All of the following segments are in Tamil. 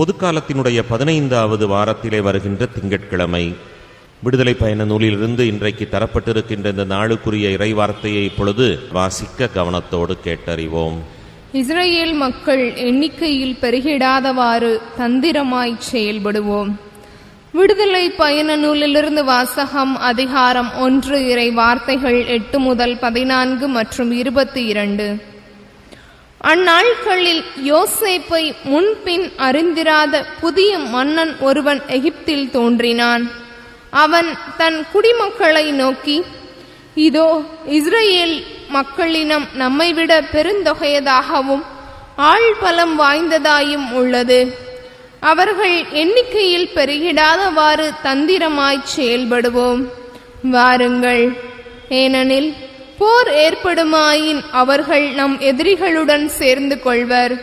பொதுக்காலத்தினுடைய பதினைந்தாவது வாரத்திலே வருகின்ற திங்கட்கிழமை. விடுதலை பயண நூலிலிருந்து இன்றைக்கு தரப்பட்டிருக்கின்ற இந்த நாளுக்குரிய இறைவார்த்தையை இப்பொழுது வாசிக்க கவனத்தோடு கேட்டறிவோம். இஸ்ரேல் மக்கள் எண்ணிக்கையில் பெருகிடாதவாறு தந்திரமாய் செயல்படுவோம். விடுதலை பயண நூலிலிருந்து வாசகம் அதிகாரம் ஒன்று இறை வார்த்தைகள் எட்டு முதல் பதினான்கு மற்றும் இருபத்தி இரண்டு. அந்நாட்களில் யோசேப்பை முன்பின் அறிந்திராத புதிய மன்னன் ஒருவன் எகிப்தில் தோன்றினான். அவன் தன் குடிமக்களை நோக்கி இதோ இஸ்ரேல் மக்களினம் நம்மைவிட பெருந்தொகையதாகவும் ஆள் பலம் வாய்ந்ததாயும் உள்ளது. அவர்கள் எண்ணிக்கையில் பெருகிடாதவாறு தந்திரமாய்ச் செயல்படுவோம். வாருங்கள். ஏனெனில் போர் ஏற்படுமாயின் அவர்கள் நம் எதிரிகளுடன் சேர்ந்து கொள்வர்.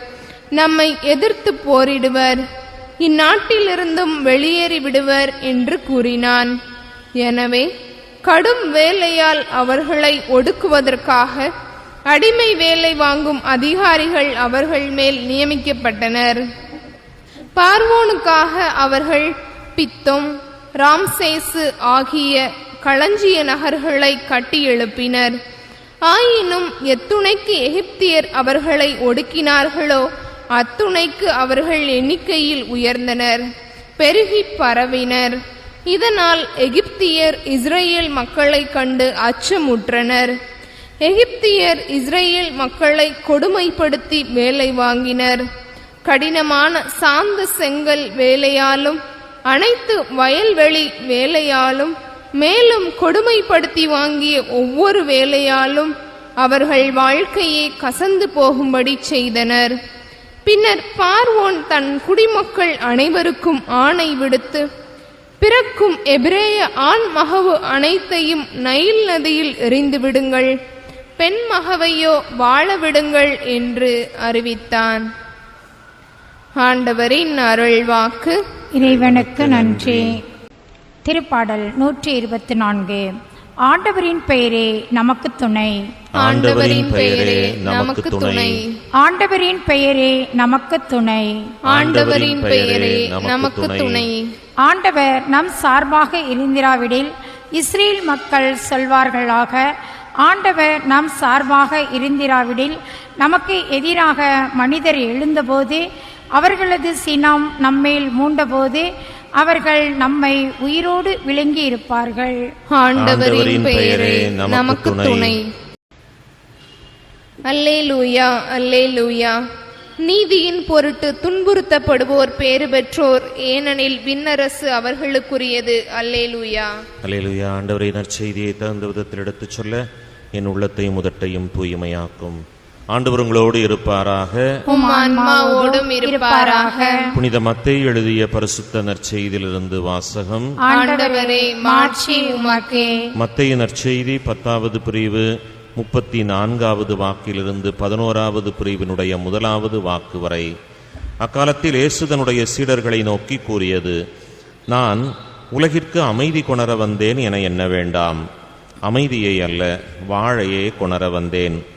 நம்மை எதிர்த்து போரிடுவர். இந்நாட்டிலிருந்தும் வெளியேறி விடுவர் என்று கூறினான். எனவே கடும் வேலையால் அவர்களை ஒடுக்குவதற்காக அடிமை வேலை வாங்கும் அதிகாரிகள் அவர்கள் மேல் நியமிக்கப்பட்டனர். பார்வோனுக்காக அவர்கள் பித்தம் ராம்சேசு ஆகிய களஞ்சிய நகர்களை கட்டியெழுப்பினர் ஆயினும் எத்துணைக்கு எகிப்தியர் அவர்களை ஒடுக்கினார்களோ? அத்துணைக்கு அவர்கள் எண்ணிக்கையில் உயர்ந்தனர் பெருகி பரவினர். இதனால் எகிப்தியர் இஸ்ரேல் மக்களை கண்டு அச்சமுற்றனர். எகிப்தியர் இஸ்ரேல் மக்களை கொடுமைப்படுத்தி வேலை வாங்கினர். கடினமான சாந்த செங்கல் வேலையாலும் அனைத்து வயல்வெளி வேலையாலும் மேலும் கொடுமைப்படுத்தி வாங்கிய ஒவ்வொரு வேலையாலும் அவர்கள் வாழ்க்கையை கசந்து போகும்படி செய்தனர். பின்னர் பார்வோன் தன் குடிமக்கள் அனைவருக்கும் ஆணை விடுத்து பிறக்கும் எபிரேய ஆண் மகவு அனைத்தையும் நைல் நதியில் எறிந்து விடுங்கள். பெண் மகவையோ வாழ விடுங்கள் என்று அறிவித்தான். ஆண்டவரின் அருள்வாக்கு. இறைவனுக்கு நன்றி. திருப்பாடல் நூற்றி இருபத்தி நான்கு ஆண்டவரின் பெயரே நமக்கு துணை. ஆண்டவரின் பெயரே நமக்கு துணை. ஆண்டவரின் பெயரே நமக்கு துணை. ஆண்டவரின் பெயரே நமக்கு துணை. ஆண்டவர் நம் சார்பாக இருந்திராவிடில் இஸ்ரேல் மக்கள் சொல்வார்களாக ஆண்டவர் நம் சார்பாக இருந்திராவிடில் நமக்கு எதிராக மனிதர் எழுந்தபோது அவர்களது சினம் நம்மேல் மூண்டபோது அவர்கள் நம்மை உயிரோடு விளங்கி இருப்பார்கள் ஆண்டவரின் பெயரே நமக்கு துணை. அல்லேலூயா அல்லேலூயா. நீதியின் பொருட்டு துன்புறுத்தப்படுவோர் பேறு பெற்றோர் ஏனெனில் விண்ணரசு அவர்களுக்குரியது. அல்லேலூயா. அல்லேலூயா ஆண்டவரை நற்செய்தியை தகுந்த விதத்தில் எடுத்துச் சொல்ல என் உள்ளத்தையும் முதட்டையும் தூய்மையாக்கும். ஆண்டவர் உங்களோடு இருப்பாராக ஆன்மாவோடும் இருப்பாராக. புனித மத்தேயு எழுதிய பரிசுத்த நற்செய்தியிலிருந்து வாசகம். ஆண்டவரே மாட்சி உமக்கே. மத்தேயு நற்செய்தி பத்தாவது பிரிவு முப்பத்தி நான்காவது வாக்கிலிருந்து பதினோராவது பிரிவினுடைய முதலாவது வாக்கு வரை. அக்காலத்தில் இயேசுதனுடைய சீடர்களை நோக்கி கூறியது நான் உலகிற்கு அமைதி கொணர வந்தேன் என எண்ண வேண்டாம். அமைதியை அல்ல வாழையே கொணர வந்தேன்.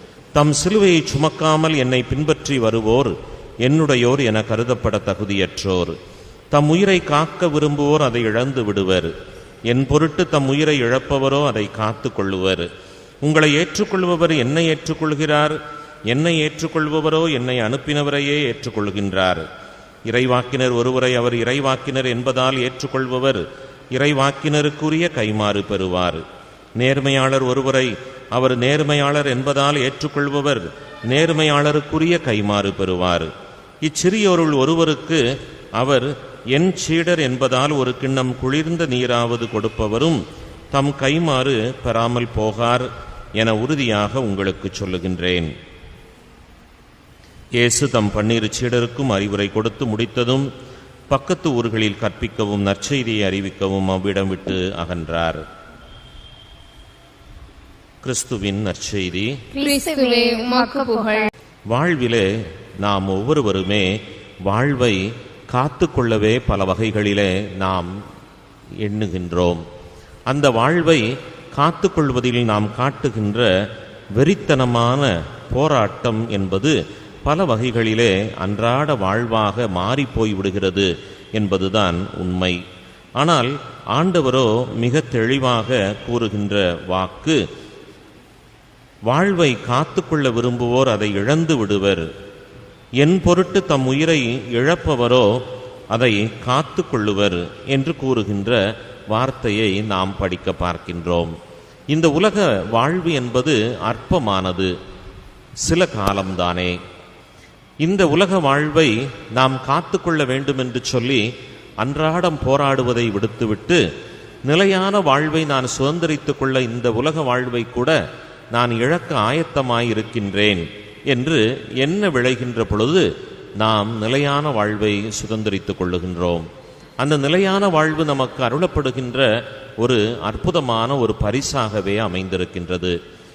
தம் சிலுவையை சுமக்காமல் என்னை பின்பற்றி வருவோர் என்னுடையோர் என கருதப்பட தகுதியற்றோர். தம் உயிரை காக்க விரும்புவோர் அதை இழந்து விடுவர். என் பொருட்டு தம் உயிரை இழப்பவரோ அதை காத்து கொள்ளுவர். உங்களை ஏற்றுக்கொள்பவர் என்னை ஏற்றுக்கொள்கிறார். என்னை ஏற்றுக்கொள்பவரோ என்னை அனுப்பினவரையே ஏற்றுக்கொள்கின்றார். இறைவாக்கினர் ஒருவரை அவர் இறைவாக்கினர் என்பதால் ஏற்றுக்கொள்பவர் இறைவாக்கினருக்குரிய கைமாறு பெறுவார். நேர்மையாளர் ஒருவரை அவர் நேர்மையாளர் என்பதால் ஏற்றுக்கொள்பவர். நேர்மையாளருக்குரிய கைமாறு பெறுவார். இச்சிறியோருள் ஒருவருக்கு அவர் என் சீடர் என்பதால் ஒரு கிண்ணம் குளிர்ந்த நீராவது கொடுப்பவரும் தம் கைமாறு பெறாமல் போகார் என உறுதியாக உங்களுக்கு சொல்லுகின்றேன். இயேசு தம் பன்னிரு சீடருக்கும் அறிவுரை கொடுத்து முடித்ததும் பக்கத்து ஊர்களில் கற்பிக்கவும் நற்செய்தியை அறிவிக்கவும் அவ்விடம் விட்டு அகன்றார். கிறிஸ்துவின் நற்செய்தி. வாழ்விலே நாம் ஒவ்வொருவருமே வாழ்வை காத்து கொள்ளவே பல வகைகளிலே நாம் எண்ணுகின்றோம். அந்த வாழ்வை காத்து கொள்வதில் நாம் காட்டுகின்ற வெறித்தனமான போராட்டம் என்பது பல வகைகளிலே அன்றாட வாழ்வாக மாறிப்போய் விடுகிறது என்பதுதான் உண்மை. ஆனால் ஆண்டவரோ மிக தெளிவாக கூறுகின்ற வாக்கு வாழ்வை காத்துக்கொள்ள விரும்புவோர் அதை இழந்து விடுவர். என் பொருட்டு தம் உயிரை இழப்பவரோ அதை காத்து கொள்ளுவர் என்று கூறுகின்ற வார்த்தையை நாம் படிக்க பார்க்கின்றோம். இந்த உலக வாழ்வு என்பது அற்பமானது. சில காலம்தானே. இந்த உலக வாழ்வை நாம் காத்துக்கொள்ள வேண்டும் என்று சொல்லி அன்றாடம் போராடுவதை விடுத்துவிட்டு நிலையான வாழ்வை நான் சுதந்திரித்துக் கொள்ள இந்த உலக வாழ்வை கூட நான் இழக்க ஆயத்தமாயிருக்கின்றேன் என்று என்ன விளைகின்ற பொழுது நாம் நிலையான வாழ்வை சுதந்திரித்துக் கொள்ளுகின்றோம். அந்த நிலையான வாழ்வு நமக்கு அருளப்படுகின்ற ஒரு அற்புதமான ஒரு பரிசாகவே அமைந்திருக்கின்றது.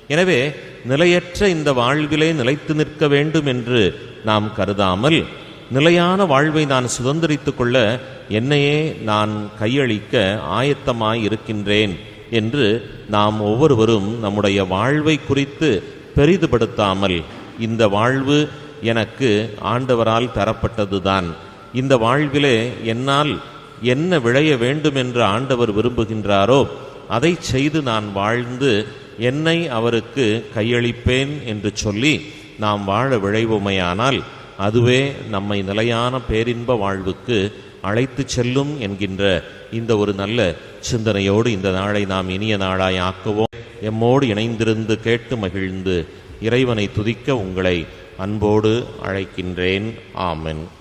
எனவே நிலையற்ற இந்த வாழ்விலே நிலைத்து நிற்க வேண்டும் என்று நாம் கருதாமல் நிலையான வாழ்வை நான் சுதந்திரித்துக் கொள்ள என்னையே நான் கையளிக்க ஆயத்தமாய் இருக்கின்றேன் என்று நாம் ஒவ்வொருவரும் நம்முடைய வாழ்வை குறித்து பெரிதுபடுத்தாமல் இந்த வாழ்வு எனக்கு ஆண்டவரால் தரப்பட்டதுதான். இந்த வாழ்விலே என்னால் என்ன விளைய வேண்டும் என்று ஆண்டவர் விரும்புகின்றாரோ அதை செய்து நான் வாழ்ந்து என்னை அவருக்கு கையளிப்பேன் என்று சொல்லி நாம் வாழ விழைவோமையானால் அதுவே நம்மை நிலையான பேரின்ப வாழ்வுக்கு அழைத்து செல்லும் என்கின்ற இந்த ஒரு நல்ல சிந்தனையோடு இந்த நாளை நாம் இனிய நாளாய் ஆக்குவோம். எம்மோடு இணைந்திருந்து கேட்டு மகிழ்ந்து இறைவனை துதிக்க உங்களை அன்போடு அழைக்கின்றேன். ஆமென்.